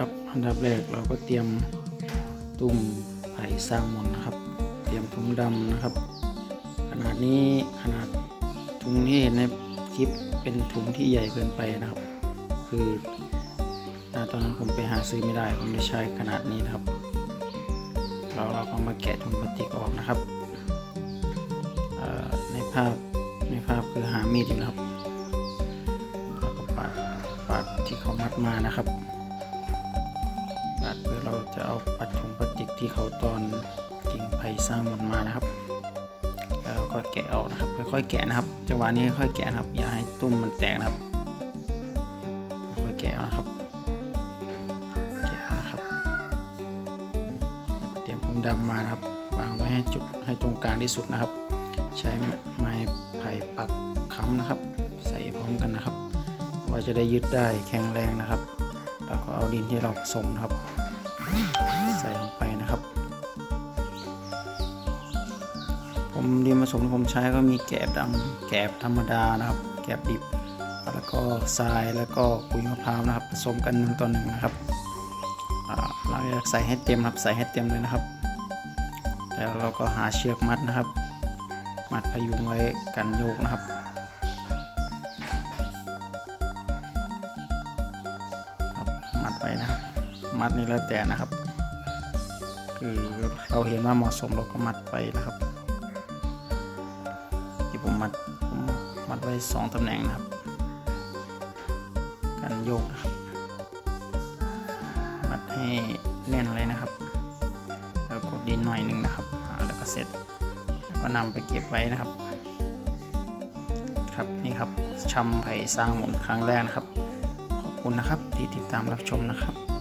ครับอันดับแรกเราก็เตรียมตุ่มไผ่สร้างมนนะครับ เตรียมถุงดำนะครับ ขนาดนี้ขนาดถุงที่เห็นในคลิปเป็นถุงที่ใหญ่เกินไปนะครับ คือตอนนั้นผมไปหาซื้อไม่ได้ผมเลยใช้ขนาดนี้นะครับเราเราก็มาแกะถุงพลาสติกออกนะครับในภาพในภาพคือหามีดอยู่นะครับแล้วก็ปาดปาดที่เขามัดมานะครับ ปาดเพื่อเราจะเอาปัดถุงพลาสติกที่เขาตอนกิ่งไผ่สร้างมันมานะครับ แล้วก็แกะออกนะครับ ค่อยๆแกะนะครับจังหวะนี้ค่อยๆแกะนะครับ อย่าให้ตุ้มมันแตกนะครับค่อยแกะนะครับแกะนะครับ เตรียมผงดำมานะครับวางไว้ให้จุดให้ตรงกลางที่สุดนะครับ ใช้ไม้ไผ่ปักค้ำนะครับ ใส่พร้อมกันนะครับ ว่าจะได้ยึดได้แข็งแรงนะครับ แล้วก็เอาดินที่เราผสมนะครับ ใส่ลงไปนะครับ ผมดินผสมที่ผมใช้ก็มีแกบดำแกบธรรมดานะครับ แกบดิบ แล้วก็ทรายแล้วก็ปุ๋ยมะพร้าวนะครับ ผสมกันหนึ่งต่อหนึ่งนะครับอ่าเราจะใส่ให้เต็มครับใส่ให้เต็มเลยนะครับ แล้วเราก็หาเชือกมัดนะครับ มัดพยุงไว้กันโยกนะครับ มัดไว้นะครับ มัดนี่แล้วแต่นะครับ คือเราเห็นว่าเหมาะสมเราก็มัดไปนะครับที่ผมมัดผมมัดไว้สองตำแหน่งนะครับกันโยกนะครับมัดให้แน่นเลยนะครับ แล้วกดดินหน่อยหนึ่งนะครับแล้วก็เสร็จก็นำไปเก็บไว้นะครับ ครับนี่ครับชำไผ่สร้างหมุนครั้งแรกนะครับ คุณนะครับที่ติดตามรับชมนะครับ